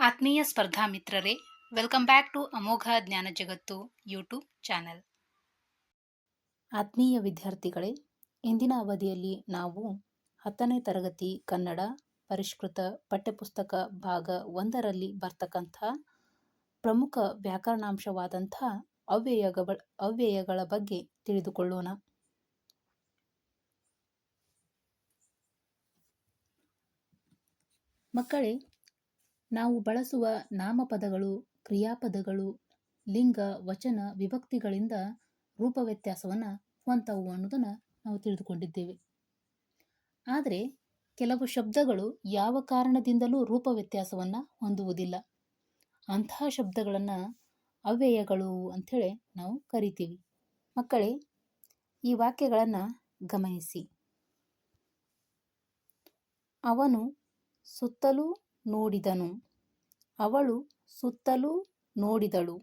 ಆತ್ಮೀಯ ಸ್ಪರ್ಧಾ ಮಿತ್ರರೇ ವೆಲ್ಕಮ್ ಬ್ಯಾಕ್ ಟು ಅಮೋಘ ಜ್ಞಾನ ಜಗತ್ತು ಯೂಟ್ಯೂಬ್ ಚಾನೆಲ್ ಆತ್ಮೀಯ ವಿದ್ಯಾರ್ಥಿಗಳೇ, ಇಂದಿನ ಅವಧಿಯಲ್ಲಿ ನಾವು ಹತ್ತನೇ ತರಗತಿ ಕನ್ನಡ ಪರಿಷ್ಕೃತ ಪಠ್ಯಪುಸ್ತಕ ಭಾಗ ಒಂದರಲ್ಲಿ ಬರ್ತಕ್ಕಂಥ ಪ್ರಮುಖ ವ್ಯಾಕರಣಾಂಶವಾದಂಥ ಅವ್ಯಯಗಳ ಅವ್ಯಯಗಳ ಬಗ್ಗೆ ತಿಳಿದುಕೊಳ್ಳೋಣ. ಮಕ್ಕಳೇ ನಾವು ಬಳಸುವ ನಾಮಪದಗಳು, ಕ್ರಿಯಾಪದಗಳು, ಲಿಂಗ, ವಚನ, ವಿಭಕ್ತಿಗಳಿಂದ ರೂಪ ವ್ಯತ್ಯಾಸವನ್ನು ಹೊಂತವು ಅನ್ನೋದನ್ನು ನಾವು ತಿಳಿದುಕೊಂಡಿದ್ದೇವೆ. ಆದರೆ ಕೆಲವು ಶಬ್ದಗಳು ಯಾವ ಕಾರಣದಿಂದಲೂ ರೂಪ ವ್ಯತ್ಯಾಸವನ್ನು ಹೊಂದುವುದಿಲ್ಲ. ಅಂತಹ ಶಬ್ದಗಳನ್ನು ಅವ್ಯಯಗಳು ಅಂಥೇಳಿ ನಾವು ಕರಿತೀವಿ. ಮಕ್ಕಳೇ, ಈ ವಾಕ್ಯಗಳನ್ನು ಗಮನಿಸಿ. ಅವನು ಸುತ್ತಲೂ ನೋಡಿದನು. ಅವಳು ಸುತ್ತಲೂ ನೋಡಿದಳು.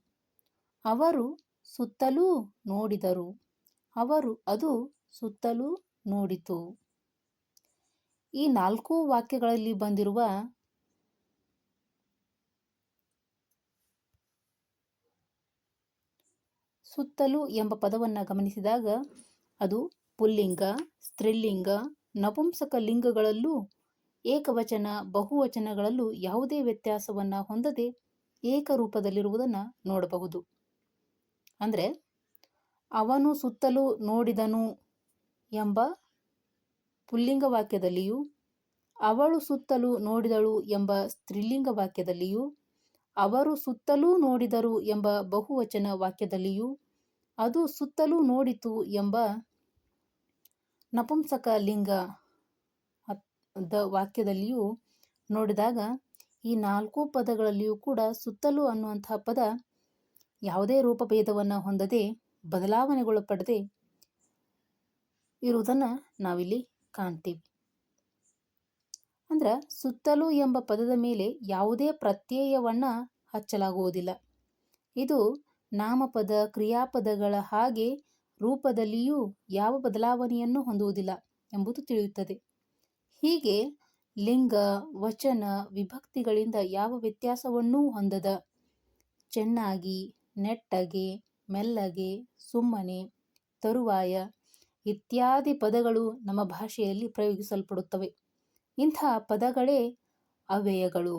ಅವರು ಸುತ್ತಲೂ ನೋಡಿದರು. ಅವರು ಅದು ಸುತ್ತಲೂ ನೋಡಿತು. ಈ ನಾಲ್ಕು ವಾಕ್ಯಗಳಲ್ಲಿ ಬಂದಿರುವ ಸುತ್ತಲೂ ಎಂಬ ಪದವನ್ನು ಗಮನಿಸಿದಾಗ ಅದು ಪುಲ್ಲಿಂಗ, ಸ್ತ್ರೀಲಿಂಗ, ನಪುಂಸಕ ಲಿಂಗಗಳಲ್ಲೂ ಏಕವಚನ, ಬಹುವಚನಗಳಲ್ಲೂ ಯಾವುದೇ ವ್ಯತ್ಯಾಸವನ್ನು ಹೊಂದದೆ ಏಕರೂಪದಲ್ಲಿರುವುದನ್ನು ನೋಡಬಹುದು. ಅಂದರೆ, ಅವನು ಸುತ್ತಲೂ ನೋಡಿದನು ಎಂಬ ಪುಲ್ಲಿಂಗ ವಾಕ್ಯದಲ್ಲಿಯೂ ಅವಳು ಸುತ್ತಲೂ ನೋಡಿದಳು ಎಂಬ ಸ್ತ್ರೀಲಿಂಗ ವಾಕ್ಯದಲ್ಲಿಯೂ ಅವರು ಸುತ್ತಲೂ ನೋಡಿದರು ಎಂಬ ಬಹುವಚನ ವಾಕ್ಯದಲ್ಲಿಯೂ ಅದು ಸುತ್ತಲೂ ನೋಡಿತು ಎಂಬ ನಪುಂಸಕ ಲಿಂಗ ದ ವಾಕ್ಯದಲ್ಲಿಯೂ ನೋಡಿದಾಗ, ಈ ನಾಲ್ಕು ಪದಗಳಲ್ಲಿಯೂ ಕೂಡ ಸುತ್ತಲೂ ಅನ್ನುವಂತಹ ಪದ ಯಾವುದೇ ರೂಪಭೇದವನ್ನು ಹೊಂದದೆ ಬದಲಾವಣೆಗೊಳಪಡದೆ ಇರುವುದನ್ನು ನಾವಿಲ್ಲಿ ಕಾಣ್ತೀವಿ. ಅಂದ್ರೆ ಸುತ್ತಲೂ ಎಂಬ ಪದದ ಮೇಲೆ ಯಾವುದೇ ಪ್ರತ್ಯಯವನ್ನ ಹಚ್ಚಲಾಗುವುದಿಲ್ಲ. ಇದು ನಾಮಪದ, ಕ್ರಿಯಾಪದಗಳ ಹಾಗೆ ರೂಪದಲ್ಲಿಯೂ ಯಾವ ಬದಲಾವಣೆಯನ್ನು ಹೊಂದುವುದಿಲ್ಲ ಎಂಬುದು ತಿಳಿಯುತ್ತದೆ. ಹೀಗೆ ಲಿಂಗ, ವಚನ, ವಿಭಕ್ತಿಗಳಿಂದ ಯಾವ ವ್ಯತ್ಯಾಸವನ್ನೂ ಹೊಂದದ. ಚೆನ್ನಾಗಿ, ನೆಟ್ಟಗೆ, ಮೆಲ್ಲಗೆ, ಸುಮ್ಮನೆ, ತರುವಾಯ ಇತ್ಯಾದಿ ಪದಗಳು ನಮ್ಮ ಭಾಷೆಯಲ್ಲಿ ಪ್ರಯೋಗಿಸಲ್ಪಡುತ್ತವೆ. ಇಂಥ ಪದಗಳೇ ಅವ್ಯಯಗಳು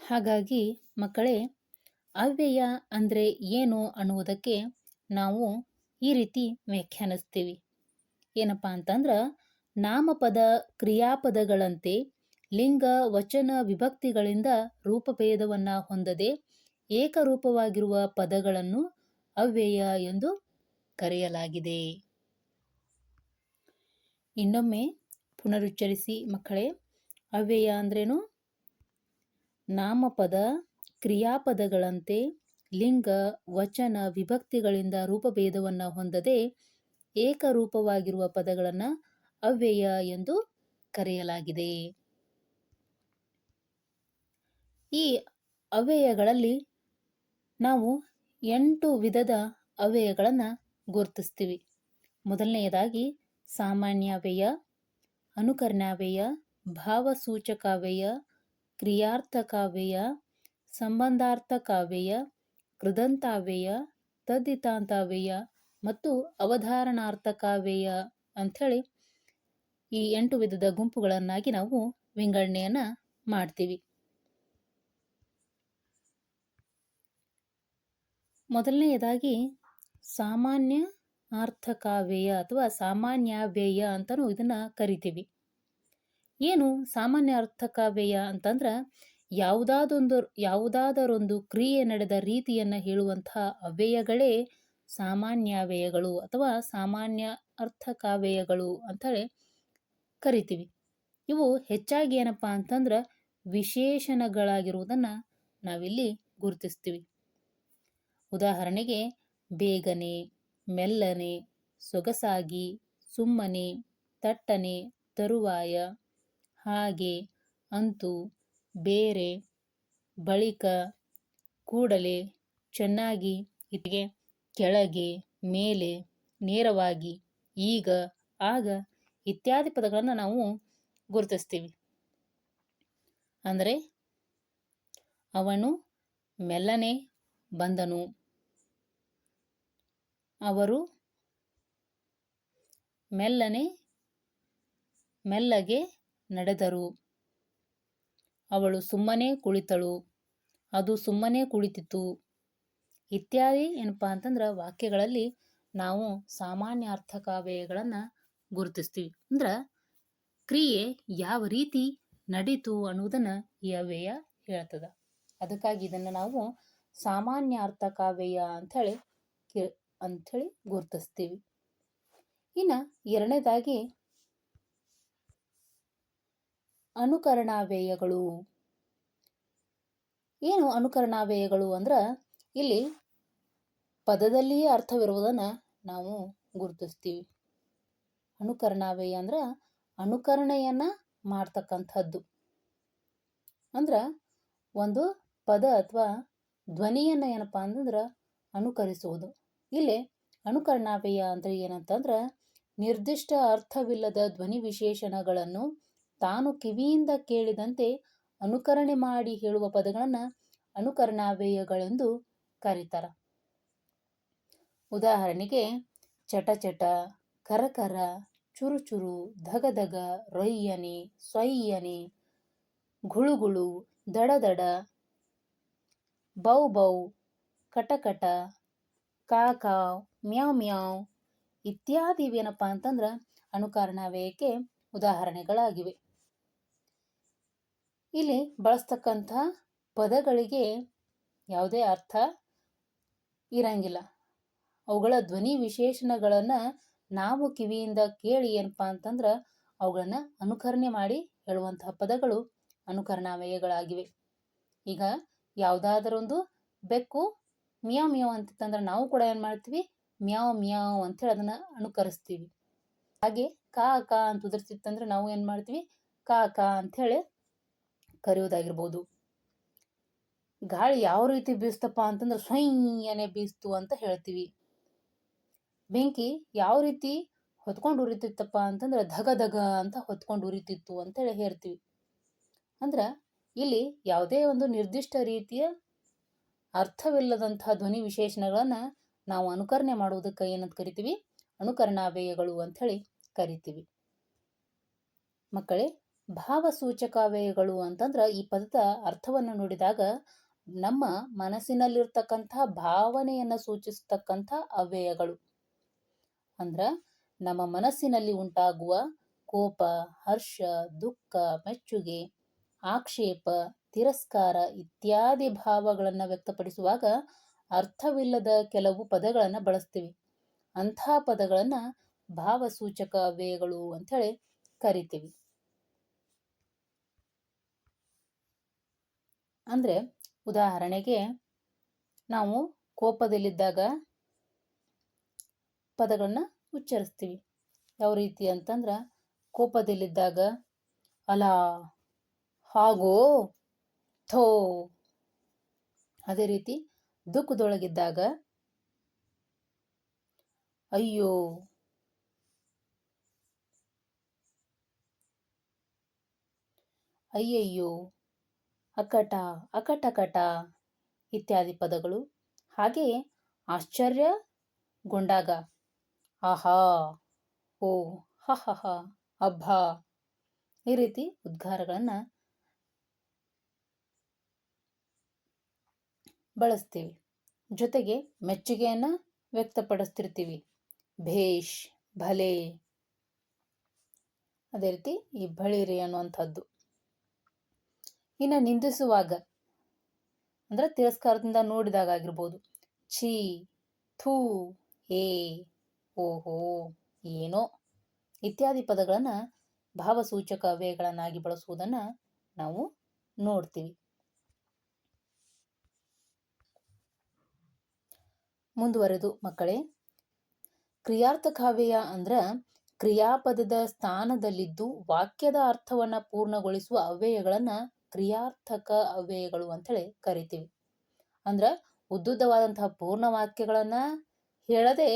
ಹಾಗಾಗಿ ಮಕ್ಕಳೇ, ಅವ್ಯಯ ಅಂದರೆ ಏನು ಅನ್ನುವುದಕ್ಕೆ ನಾವು ಈ ರೀತಿ ವ್ಯಾಖ್ಯಾನಿಸ್ತೀವಿ. ಏನಪ್ಪ ಅಂತಂದ್ರೆ ನಾಮಪದ ಕ್ರಿಯಾಪದಗಳಂತೆ ಲಿಂಗ, ವಚನ, ವಿಭಕ್ತಿಗಳಿಂದ ರೂಪಭೇದವನ್ನು ಹೊಂದದೆ ಏಕರೂಪವಾಗಿರುವ ಪದಗಳನ್ನು ಅವ್ಯಯ ಎಂದು ಕರೆಯಲಾಗಿದೆ. ಇನ್ನೊಮ್ಮೆ ಪುನರುಚ್ಚರಿಸಿ ಮಕ್ಕಳೇ, ಅವ್ಯಯ ಅಂದ್ರೇನು? ನಾಮಪದ ಕ್ರಿಯಾಪದಗಳಂತೆ ಲಿಂಗ, ವಚನ, ವಿಭಕ್ತಿಗಳಿಂದ ರೂಪಭೇದವನ್ನು ಹೊಂದದೆ ಏಕರೂಪವಾಗಿರುವ ಪದಗಳನ್ನು ಅವ್ಯಯ ಎಂದು ಕರೆಯಲಾಗಿದೆ. ಈ ಅವ್ಯಯಗಳಲ್ಲಿ ನಾವು ಎಂಟು ವಿಧದ ಅವ್ಯಯಗಳನ್ನು ಗುರುತಿಸ್ತೀವಿ. ಮೊದಲನೆಯದಾಗಿ ಸಾಮಾನ್ಯಾವ್ಯಯ, ಅನುಕರಣಾವ್ಯಯ, ಭಾವಸೂಚಕಾವ್ಯಯ, ಕ್ರಿಯಾರ್ಥಕಾವ್ಯಯ, ಸಂಬಂಧಾರ್ಥಕಾವ್ಯಯ ಕೃದಂತಾವ್ಯಯ ತದ್ದಿತಾಂತಾವ್ಯಯ ಮತ್ತು ಅವಧಾರಣಾರ್ಥಕಾವ್ಯಯ ಅಂಥೇಳಿ ಈ ಎಂಟು ವಿಧದ ಗುಂಪುಗಳನ್ನಾಗಿ ನಾವು ವಿಂಗಡಣೆಯನ್ನು ಮಾಡ್ತೀವಿ. ಮೊದಲನೆಯದಾಗಿ ಸಾಮಾನ್ಯ ಅರ್ಥಕಾವ್ಯಯ ಅಥವಾ ಸಾಮಾನ್ಯಾವ್ಯಯ ಅಂತಲೂ ಇದನ್ನು ಕರಿತೀವಿ. ಏನು ಸಾಮಾನ್ಯ ಅರ್ಥಕಾವ್ಯಯ ಅಂತಂದ್ರೆ ಯಾವುದಾದೊಂದು, ಯಾವುದಾದರೊಂದು ಕ್ರಿಯೆ ನಡೆದ ರೀತಿಯನ್ನು ಹೇಳುವಂತಹ ಅವ್ಯಯಗಳೇ ಸಾಮಾನ್ಯಾವ್ಯಯಗಳು ಅಥವಾ ಸಾಮಾನ್ಯ ಅರ್ಥಕಾವ್ಯಯಗಳು ಅಂತೇಳಿ ಕರಿತೀವಿ. ಇವು ಹೆಚ್ಚಾಗಿ ಏನಪ್ಪ ಅಂತಂದ್ರೆ ವಿಶೇಷಣಗಳಾಗಿರುವುದನ್ನು ನಾವಿಲ್ಲಿ ಗುರುತಿಸ್ತೀವಿ. ಉದಾಹರಣೆಗೆ ಬೇಗನೆ, ಮೆಲ್ಲನೆ, ಸೊಗಸಾಗಿ, ಸುಮ್ಮನೆ, ತಟ್ಟನೆ, ತರುವಾಯ, ಹಾಗೆ, ಅಂತೂ ಬೇರೆ ಬಳಿಕ ಕೂಡಲೇ ಚೆನ್ನಾಗಿ ಇತಿಗೆ ಕೆಳಗೆ ಮೇಲೆ ನೇರವಾಗಿ ಈಗ ಆಗ ಇತ್ಯಾದಿ ಪದಗಳನ್ನು ನಾವು ಗುರುತಿಸ್ತೀವಿ. ಅಂದರೆ ಅವನು ಮೆಲ್ಲನೆ ಬಂದನು. ಅವರು ಮೆಲ್ಲನೆ, ಮೆಲ್ಲಗೆ ನಡೆದರು. ಅವಳು ಸುಮ್ಮನೆ ಕುಳಿತಳು. ಅದು ಸುಮ್ಮನೆ ಕುಳಿತಿತ್ತು. ಇತ್ಯಾದಿ ಏನಪ್ಪ ಅಂತಂದ್ರೆ ವಾಕ್ಯಗಳಲ್ಲಿ ನಾವು ಸಾಮಾನ್ಯ ಅರ್ಥಕಾವ್ಯಗಳನ್ನು ಗುರುತಿಸ್ತೀವಿ. ಅಂದ್ರೆ ಕ್ರಿಯೆ ಯಾವ ರೀತಿ ನಡೀತು ಅನ್ನೋದನ್ನು ಈ ಅವ್ಯಯ ಹೇಳ್ತದ. ಅದಕ್ಕಾಗಿ ಇದನ್ನು ನಾವು ಸಾಮಾನ್ಯ ವ್ಯಯ ಅಂಥೇಳಿ ಅಂಥೇಳಿ ಗುರುತಿಸ್ತೀವಿ. ಇನ್ನು ಎರಡನೇದಾಗಿ ಅನುಕರಣಾವ್ಯಯಗಳು. ಏನು ಅನುಕರಣಾವೇಯಗಳು ಅಂದ್ರೆ ಇಲ್ಲಿ ಪದದಲ್ಲಿಯೇ ಅರ್ಥವಿರುವುದನ್ನು ನಾವು ಗುರುತಿಸ್ತೀವಿ. ಅನುಕರಣಾವೇಯ ಅಂದ್ರೆ ಅನುಕರಣೆಯನ್ನ ಮಾಡ್ತಕ್ಕಂಥದ್ದು. ಅಂದ್ರೆ ಒಂದು ಪದ ಅಥವಾ ಧ್ವನಿಯನ್ನು ಏನಪ್ಪ ಅಂತಂದ್ರೆ ಅನುಕರಿಸುವುದು. ಇಲ್ಲಿ ಅನುಕರಣಾವ್ಯಯ ಅಂದರೆ ಏನಂತಂದ್ರೆ ನಿರ್ದಿಷ್ಟ ಅರ್ಥವಿಲ್ಲದ ಧ್ವನಿ ವಿಶೇಷಣಗಳನ್ನು ತಾನು ಕಿವಿಯಿಂದ ಕೇಳಿದಂತೆ ಅನುಕರಣೆ ಮಾಡಿ ಹೇಳುವ ಪದಗಳನ್ನು ಅನುಕರಣಾವ್ಯಯಗಳೆಂದು ಕರೀತಾರ. ಉದಾಹರಣೆಗೆ ಚಟಚಟ ಕರಕರ ಚುರುಚುರು ಧಗಧಗ ರೊಯ್ಯನೆ, ಸೊಯ್ಯನೆ ಗುಳುಗುಳು ದಡದಡ ಬೌ ಬೌ ಕಟಕಟ ಕಾಕಾವ್ ಮ್ಯಾವ್ ಮ್ಯಾವ್ ಇತ್ಯಾದಿ ಏನಪ್ಪ ಅಂತಂದ್ರೆ ಅನುಕರಣಾವ್ಯಯಕ್ಕೆ ಉದಾಹರಣೆಗಳಾಗಿವೆ. ಇಲ್ಲಿ ಬಳಸ್ತಕ್ಕಂಥ ಪದಗಳಿಗೆ ಯಾವುದೇ ಅರ್ಥ ಇರಂಗಿಲ್ಲ. ಅವುಗಳ ಧ್ವನಿ ವಿಶೇಷಣಗಳನ್ನು ನಾವು ಕಿವಿಯಿಂದ ಕೇಳಿ ಏನಪ್ಪ ಅಂತಂದ್ರೆ ಅವುಗಳನ್ನು ಅನುಕರಣೆ ಮಾಡಿ ಹೇಳುವಂತಹ ಪದಗಳು ಅನುಕರಣಾವಯಗಳಾಗಿವೆ. ಈಗ ಯಾವುದಾದರೊಂದು ಬೆಕ್ಕು ಮಿಯಾವ್ ಮಿಯಾವ್ ಅಂತಿತ್ತಂದ್ರೆ ನಾವು ಕೂಡ ಏನು ಮಾಡ್ತೀವಿ? ಮ್ಯಾವ್ ಮ್ಯಾವ್ ಅಂತೇಳಿ ಅದನ್ನು ಅನುಕರಿಸ್ತೀವಿ. ಹಾಗೆ ಕಾ ಕಾ ಅಂತ ಉದುರ್ತಿತ್ತಂದ್ರೆ ನಾವು ಏನು ಮಾಡ್ತೀವಿ? ಕಾ ಕಾ ಅಂಥೇಳಿ ಕರೆಯೋದಾಗಿರ್ಬೋದು. ಗಾಳಿ ಯಾವ ರೀತಿ ಬೀಸ್ತಪ್ಪ ಅಂತಂದ್ರೆ ಸ್ವಯ್ಯನೆ ಬೀಸ್ತು ಅಂತ ಹೇಳ್ತೀವಿ. ಬೆಂಕಿ ಯಾವ ರೀತಿ ಹೊತ್ಕೊಂಡು ಉರಿತಿತ್ತಪ್ಪ ಅಂತಂದ್ರೆ ಧಗ ಧಗ ಅಂತ ಹೊತ್ಕೊಂಡು ಉರಿತಿತ್ತು ಅಂತೇಳಿ ಹೇಳ್ತೀವಿ. ಅಂದ್ರೆ ಇಲ್ಲಿ ಯಾವುದೇ ಒಂದು ನಿರ್ದಿಷ್ಟ ರೀತಿಯ ಅರ್ಥವಿಲ್ಲದಂತಹ ಧ್ವನಿ ವಿಶೇಷಣಗಳನ್ನು ನಾವು ಅನುಕರಣೆ ಮಾಡುವುದಕ್ಕೆ ಏನಂತ ಕರಿತೀವಿ? ಅಂತ ಅಂಥೇಳಿ ಕರಿತೀವಿ. ಮಕ್ಕಳೇ ಭಾವಸೂಚಕಾವ್ಯಯಗಳು ಅಂತಂದ್ರೆ ಈ ಪದದ ಅರ್ಥವನ್ನು ನೋಡಿದಾಗ ನಮ್ಮ ಮನಸ್ಸಿನಲ್ಲಿರ್ತಕ್ಕಂಥ ಭಾವನೆಯನ್ನು ಸೂಚಿಸ್ತಕ್ಕಂಥ ಅವ್ಯಯಗಳು. ಅಂದ್ರ ನಮ್ಮ ಮನಸ್ಸಿನಲ್ಲಿ ಉಂಟಾಗುವ ಕೋಪ, ಹರ್ಷ, ದುಃಖ, ಮೆಚ್ಚುಗೆ, ಆಕ್ಷೇಪ, ತಿರಸ್ಕಾರ ಇತ್ಯಾದಿ ಭಾವಗಳನ್ನು ವ್ಯಕ್ತಪಡಿಸುವಾಗ ಅರ್ಥವಿಲ್ಲದ ಕೆಲವು ಪದಗಳನ್ನು ಬಳಸ್ತೀವಿ. ಅಂಥ ಪದಗಳನ್ನು ಭಾವಸೂಚಕ ಅವ್ಯಯಗಳು ಅಂಥೇಳಿ ಕರಿತೀವಿ. ಅಂದರೆ ಉದಾಹರಣೆಗೆ ನಾವು ಕೋಪದಲ್ಲಿದ್ದಾಗ ಪದಗಳನ್ನ ಉಚ್ಚರಿಸ್ತೀವಿ. ಯಾವ ರೀತಿ ಅಂತಂದ್ರೆ ಕೋಪದಲ್ಲಿದ್ದಾಗ ಅಲ, ಹಾಗೋ, ಥೋ. ಅದೇ ರೀತಿ ದುಃಖದೊಳಗಿದ್ದಾಗ ಅಯ್ಯೋ. ಅಯ್ಯಯ್ಯೋ. ಅಕಟ ಅಕಟಕಟ ಇತ್ಯಾದಿ ಪದಗಳು. ಹಾಗೆಯೇ ಆಶ್ಚರ್ಯಗೊಂಡಾಗ ಆಹಾ, ಓ, ಹ ಹ ಹ, ಅಬ್ಬಾ ಈ ರೀತಿ ಉದ್ಗಾರಗಳನ್ನು ಬಳಸ್ತೀವಿ. ಜೊತೆಗೆ ಮೆಚ್ಚುಗೆಯನ್ನು ವ್ಯಕ್ತಪಡಿಸ್ತಿರ್ತೀವಿ. ಭೇಷ್, ಭಲೇ. ಅದೇ ರೀತಿ ಈ ಬಳಿರಿ ಅನ್ನುವಂಥದ್ದು. ಇನ್ನು ನಿಂದಿಸುವಾಗ, ಅಂದ್ರೆ ತಿರಸ್ಕಾರದಿಂದ ನೋಡಿದಾಗ ಆಗಿರ್ಬೋದು, ಛೀ, ಥೂ ಏ ಓಹೋ, ಏನೋ ಇತ್ಯಾದಿ ಪದಗಳನ್ನು ಭಾವಸೂಚಕ ಅವ್ಯಯಗಳನ್ನಾಗಿ ಬಳಸುವುದನ್ನು ನಾವು ನೋಡ್ತೀವಿ. ಮುಂದುವರೆದು ಮಕ್ಕಳೇ ಕ್ರಿಯಾರ್ಥಕಾವ್ಯ ಅಂದ್ರೆ ಕ್ರಿಯಾಪದದ ಸ್ಥಾನದಲ್ಲಿದ್ದು ವಾಕ್ಯದ ಅರ್ಥವನ್ನ ಪೂರ್ಣಗೊಳಿಸುವ ಅವ್ಯಯಗಳನ್ನ ಕ್ರಿಯಾರ್ಥಕ ಅವ್ಯಯಗಳು ಅಂತೇಳಿ ಕರಿತೀವಿ. ಅಂದ್ರೆ ಉದ್ದುದ್ದವಾದಂತಹ ಪೂರ್ಣ ವಾಕ್ಯಗಳನ್ನು ಹೇಳದೆ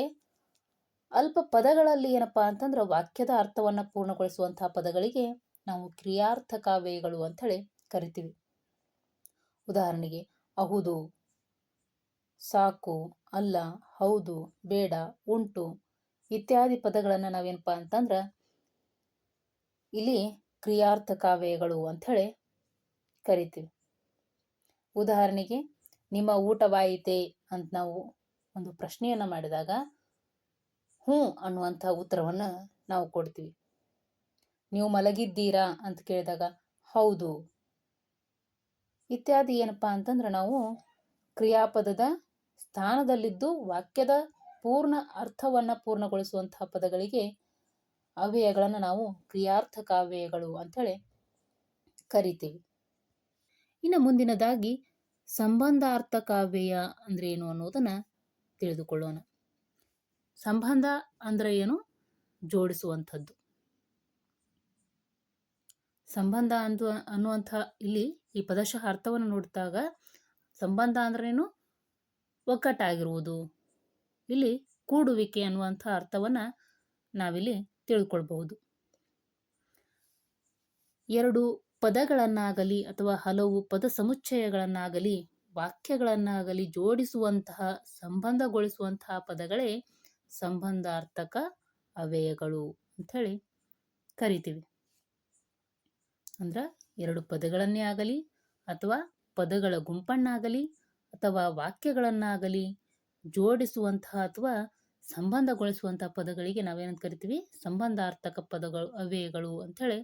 ಅಲ್ಪ ಪದಗಳಲ್ಲಿ ಏನಪ್ಪ ಅಂತಂದ್ರೆ ವಾಕ್ಯದ ಅರ್ಥವನ್ನು ಪೂರ್ಣಗೊಳಿಸುವಂತಹ ಪದಗಳಿಗೆ ನಾವು ಕ್ರಿಯಾರ್ಥಕ ಅವ್ಯಯಗಳು ಅಂಥೇಳಿ ಕರಿತೀವಿ. ಉದಾಹರಣೆಗೆ ಅಹುದು ಸಾಕು ಅಲ್ಲ ಹೌದು ಬೇಡ ಉಂಟು ಇತ್ಯಾದಿ ಪದಗಳನ್ನು ನಾವೇನಪ್ಪ ಅಂತಂದ್ರೆ ಇಲ್ಲಿ ಕ್ರಿಯಾರ್ಥಕಾವ್ಯಗಳು ಅಂಥೇಳಿ ಕರಿತೀವಿ. ಉದಾಹರಣೆಗೆ, ನಿಮ್ಮ ಊಟವಾಯಿತೆ ಅಂತ ನಾವು ಒಂದು ಪ್ರಶ್ನೆಯನ್ನು ಮಾಡಿದಾಗ, ಹ್ಞೂ ಅನ್ನುವಂಥ ಉತ್ತರವನ್ನು ನಾವು ಕೊಡ್ತೀವಿ. ನೀವು ಮಲಗಿದ್ದೀರಾ ಅಂತ ಕೇಳಿದಾಗ, ಹೌದು. ಇತ್ಯಾದಿ ಏನಪ್ಪ ಅಂತಂದ್ರೆ ನಾವು ಕ್ರಿಯಾಪದದ ಸ್ಥಾನದಲ್ಲಿದ್ದು ವಾಕ್ಯದ ಪೂರ್ಣ ಅರ್ಥವನ್ನು ಪೂರ್ಣಗೊಳಿಸುವಂತಹ ಪದಗಳಿಗೆ ಅವ್ಯಯಗಳನ್ನು ನಾವು ಕ್ರಿಯಾರ್ಥಕ ಅವ್ಯಯಗಳು ಅಂಥೇಳಿ ಕರಿತೀವಿ. ಇನ್ನು ಮುಂದಿನದಾಗಿ ಸಂಬಂಧಾರ್ಥ ಕಾವ್ಯ ಅಂದ್ರೆ ಏನು ಅನ್ನೋದನ್ನ ತಿಳಿದುಕೊಳ್ಳೋಣ. ಸಂಬಂಧ ಅಂದ್ರೆ ಏನು? ಜೋಡಿಸುವಂಥದ್ದು. ಸಂಬಂಧ ಅಂದು ಅನ್ನುವಂಥ ಇಲ್ಲಿ ಈ ಪದಶಃ ಅರ್ಥವನ್ನು ನೋಡಿದಾಗ ಸಂಬಂಧ ಅಂದ್ರೇನು ಒಗ್ಗಟ್ಟಾಗಿರುವುದು ಇಲ್ಲಿ ಕೂಡುವಿಕೆ ಅನ್ನುವಂಥ ಅರ್ಥವನ್ನ ನಾವಿಲ್ಲಿ ತಿಳ್ಕೊಳ್ಬಹುದು ಎರಡು ಪದಗಳನ್ನಾಗಲಿ ಅಥವಾ ಹಲವು ಪದ ಸಮುಚ್ಚಯಗಳನ್ನಾಗಲಿ ವಾಕ್ಯಗಳನ್ನಾಗಲಿ ಜೋಡಿಸುವಂತಹ, ಸಂಬಂಧಗೊಳಿಸುವಂತಹ ಪದಗಳೇ ಸಂಬಂಧಾರ್ಥಕ ಅವ್ಯಯಗಳು ಅಂಥೇಳಿ ಕರಿತೀವಿ. ಅಂದ್ರೆ ಎರಡು ಪದಗಳನ್ನೇ ಆಗಲಿ ಅಥವಾ ಪದಗಳ ಗುಂಪನ್ನಾಗಲಿ ಅಥವಾ ವಾಕ್ಯಗಳನ್ನಾಗಲಿ ಜೋಡಿಸುವಂತಹ ಅಥವಾ ಸಂಬಂಧಗೊಳಿಸುವಂತಹ ಪದಗಳಿಗೆ ನಾವೇನಂತ ಕರಿತೀವಿ? ಸಂಬಂಧಾರ್ಥಕ ಪದಗಳು ಅವ್ಯಯಗಳು ಅಂಥೇಳಿ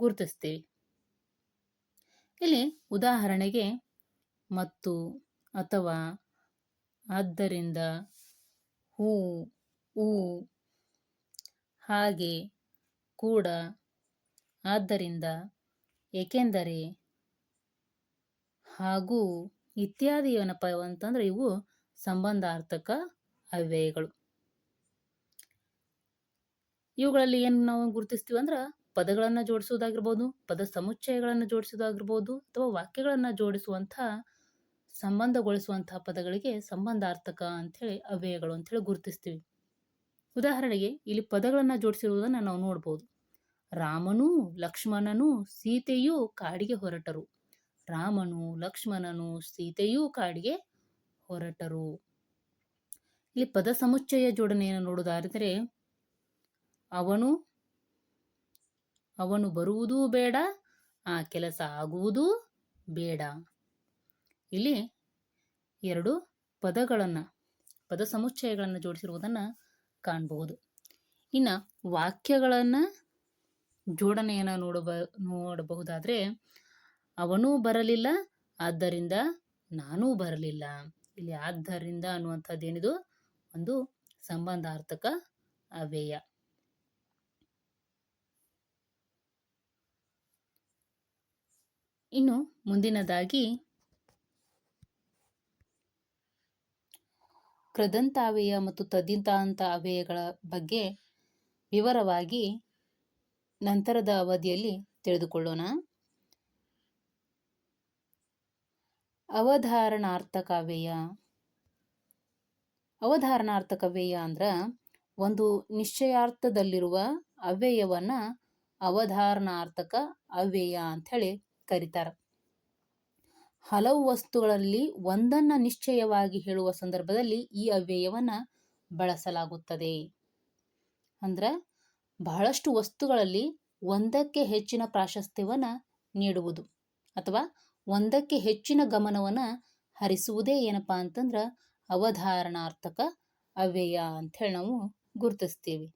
ಗುರುತಿಸ್ತೀವಿ. ಇಲ್ಲಿ ಉದಾಹರಣೆಗೆ ಮತ್ತು ಅಥವಾ ಆದ್ದರಿಂದ ಹೂ, ಊ, ಹಾಗೆ ಕೂಡ ಆದ್ದರಿಂದ ಏಕೆಂದರೆ ಹಾಗೂ ಇತ್ಯಾದಿ ಏನಪ್ಪ ಅಂತಂದ್ರೆ ಇವು ಸಂಬಂಧಾರ್ಥಕ ಅವ್ಯಯಗಳು. ಇವುಗಳಲ್ಲಿ ಏನು ನಾವು ಗುರುತಿಸ್ತೀವಿ ಅಂದ್ರೆ ಪದಗಳನ್ನು ಜೋಡಿಸುವುದಾಗಿರ್ಬೋದು, ಪದ ಸಮುಚ್ಚಯಗಳನ್ನು ಜೋಡಿಸುವುದಾಗಿರ್ಬೋದು ಅಥವಾ ವಾಕ್ಯಗಳನ್ನು ಜೋಡಿಸುವಂಥ ಸಂಬಂಧಗೊಳಿಸುವಂತಹ ಪದಗಳಿಗೆ ಸಂಬಂಧಾರ್ಥಕ ಅಂಥೇಳಿ ಅವ್ಯಯಗಳು ಅಂಥೇಳಿ ಗುರುತಿಸ್ತೀವಿ. ಉದಾಹರಣೆಗೆ ಇಲ್ಲಿ ಪದಗಳನ್ನು ಜೋಡಿಸಿರುವುದನ್ನು ನಾವು ನೋಡ್ಬೋದು. ರಾಮನೂ, ಲಕ್ಷ್ಮಣನೂ, ಸೀತೆಯೂ ಕಾಡಿಗೆ ಹೊರಟರು. ರಾಮನು, ಲಕ್ಷ್ಮಣನು, ಸೀತೆಯೂ ಕಾಡಿಗೆ ಹೊರಟರು. ಇಲ್ಲಿ ಪದ ಸಮುಚ್ಚಯ ಜೋಡಣೆಯನ್ನು ನೋಡುವುದಾದರೆ ಅವನು ಅವನು ಬರುವುದೂ ಬೇಡ, ಆ ಕೆಲಸ ಆಗುವುದೂ ಬೇಡ. ಇಲ್ಲಿ ಎರಡು ಪದಗಳನ್ನು, ಪದ ಸಮುಚ್ಚಯಗಳನ್ನು ಜೋಡಿಸಿರುವುದನ್ನು ಕಾಣಬಹುದು. ಇನ್ನು ವಾಕ್ಯಗಳನ್ನು ಜೋಡಣೆಯನ್ನು ನೋಡಬ, ನೋಡಬಹುದಾದರೆ, ಅವನೂ ಬರಲಿಲ್ಲ, ಆದ್ದರಿಂದ ನಾನೂ ಬರಲಿಲ್ಲ. ಇಲ್ಲಿ ಆದ್ದರಿಂದ ಅನ್ನುವಂಥದ್ದೇನಿದು? ಒಂದು ಸಂಬಂಧಾರ್ಥಕ ಅವ್ಯಯ. ಇನ್ನು ಮುಂದಿನದಾಗಿ ಕೃದಂತಾವ್ಯಯ ಮತ್ತು ತದ್ದಿಂತಾಂತ ಅವ್ಯಯಗಳ ಬಗ್ಗೆ ವಿವರವಾಗಿ ನಂತರದ ಅವಧಿಯಲ್ಲಿ ತಿಳಿದುಕೊಳ್ಳೋಣ. ಅವಧಾರಣಾರ್ಥಕ ಅವ್ಯಯ ಅವಧಾರಣಾರ್ಥಕ ವ್ಯಯ ಅಂದ್ರ ಒಂದು ನಿಶ್ಚಯಾರ್ಥದಲ್ಲಿರುವ ಅವ್ಯಯವನ್ನ ಅವಧಾರಣಾರ್ಥಕ ಅವ್ಯಯ ಅಂತ ಹೇಳಿ ಕರೀತಾರ. ಹಲವು ವಸ್ತುಗಳಲ್ಲಿ ಒಂದನ್ನ ನಿಶ್ಚಯವಾಗಿ ಹೇಳುವ ಸಂದರ್ಭದಲ್ಲಿ ಈ ಅವ್ಯಯವನ್ನ ಬಳಸಲಾಗುತ್ತದೆ. ಅಂದ್ರ ಬಹಳಷ್ಟು ವಸ್ತುಗಳಲ್ಲಿ ಒಂದಕ್ಕೆ ಹೆಚ್ಚಿನ ಪ್ರಾಶಸ್ತ್ಯವನ್ನ ನೀಡುವುದು ಅಥವಾ ಒಂದಕ್ಕೆ ಹೆಚ್ಚಿನ ಗಮನವನ್ನ ಹರಿಸುವುದೇ ಏನಪ್ಪಾ ಅಂತಂದ್ರ ಅವಧಾರಣಾರ್ಥಕ ಅವ್ಯಯ ಅಂತ ಹೇಳಿ ನಾವು ಗುರುತಿಸ್ತೀವಿ.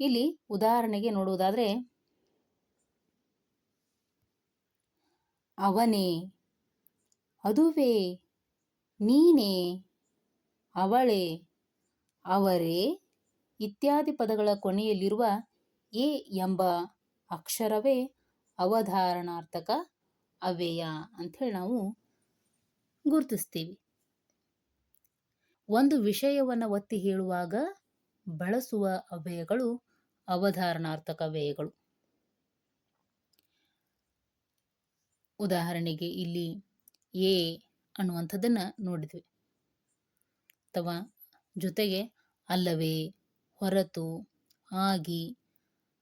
ಇಲ್ಲಿ ಉದಾಹರಣೆಗೆ ನೋಡುವುದಾದ್ರೆ ಅವನೇ. ಅದುವೇ ನೀನೇ, ಅವಳೇ, ಅವರೇ ಇತ್ಯಾದಿ ಪದಗಳ ಕೊನೆಯಲ್ಲಿರುವ ಎ ಎಂಬ ಅಕ್ಷರವೇ ಅವಧಾರಣಾರ್ಥಕ ಅವ್ಯಯ ಅಂಥೇಳಿ ನಾವು ಗುರುತಿಸ್ತೀವಿ. ಒಂದು ವಿಷಯವನ್ನು ಒತ್ತಿ ಹೇಳುವಾಗ ಬಳಸುವ ಅವ್ಯಯಗಳು ಅವಧಾರಣಾರ್ಥಕ ಅವ್ಯಯಗಳು. ಉದಾಹರಣೆಗೆ ಇಲ್ಲಿ ಎ ಅನ್ನುವಂಥದ್ದನ್ನು ನೋಡಿದ್ವಿ. ಅಥವಾ ಜೊತೆಗೆ ಅಲ್ಲವೇ, ಹೊರತು, ಆಗಿ,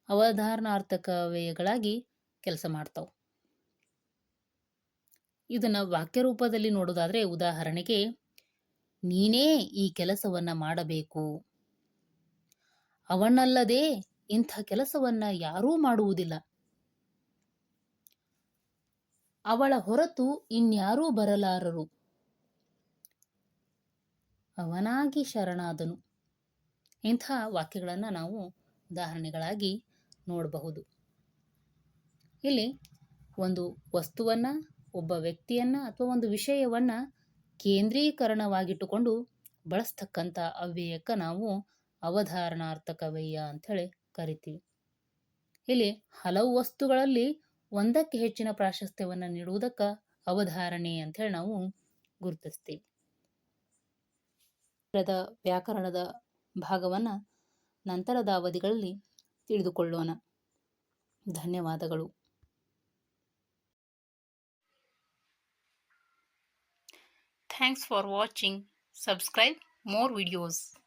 ಅವಧಾರಣಾರ್ಥಕ ವ್ಯಯಗಳಾಗಿ ಕೆಲಸ ಮಾಡ್ತಾವೆ. ಇದನ್ನು ವಾಕ್ಯ ರೂಪದಲ್ಲಿ ನೋಡೋದಾದರೆ ಉದಾಹರಣೆಗೆ, ನೀನೇ ಈ ಕೆಲಸವನ್ನ ಮಾಡಬೇಕು. ಅವನಲ್ಲದೆ ಇಂಥ ಕೆಲಸವನ್ನ ಯಾರೂ ಮಾಡುವುದಿಲ್ಲ. ಅವಳ ಹೊರತು ಇನ್ಯಾರೂ ಬರಲಾರರು. ಅವನಾಗಿ ಶರಣಾದನು. ಇಂಥ ವಾಕ್ಯಗಳನ್ನು ನಾವು ಉದಾಹರಣೆಗಳಾಗಿ ನೋಡಬಹುದು. ಇಲ್ಲಿ ಒಂದು ವಸ್ತುವನ್ನ, ಒಬ್ಬ ವ್ಯಕ್ತಿಯನ್ನ ಅಥವಾ ಒಂದು ವಿಷಯವನ್ನ ಕೇಂದ್ರೀಕರಣವಾಗಿಟ್ಟುಕೊಂಡು ಬಳಸ್ತಕ್ಕಂಥ ಅವ್ಯಯಕ್ಕೆ ನಾವು ಅವಧಾರಣಾರ್ಥಕವಯ್ಯ ಅಂಥೇಳಿ ಕರಿತೀವಿ. ಇಲ್ಲಿ ಹಲವು ವಸ್ತುಗಳಲ್ಲಿ ಒಂದಕ್ಕೆ ಹೆಚ್ಚಿನ ಪ್ರಾಶಸ್ತ್ಯವನ್ನು ನೀಡುವುದಕ್ಕೆ ಅವಧಾರಣೆ ಹೇಳಿ ನಾವು ಗುರುತಿಸ್ತೀವಿ. ವ್ಯಾಕರಣದ ಭಾಗವನ್ನು ನಂತರದ ಅವಧಿಗಳಲ್ಲಿ ತಿಳಿದುಕೊಳ್ಳೋಣ. ಧನ್ಯವಾದಗಳು. Thanks for watching subscribe more videos.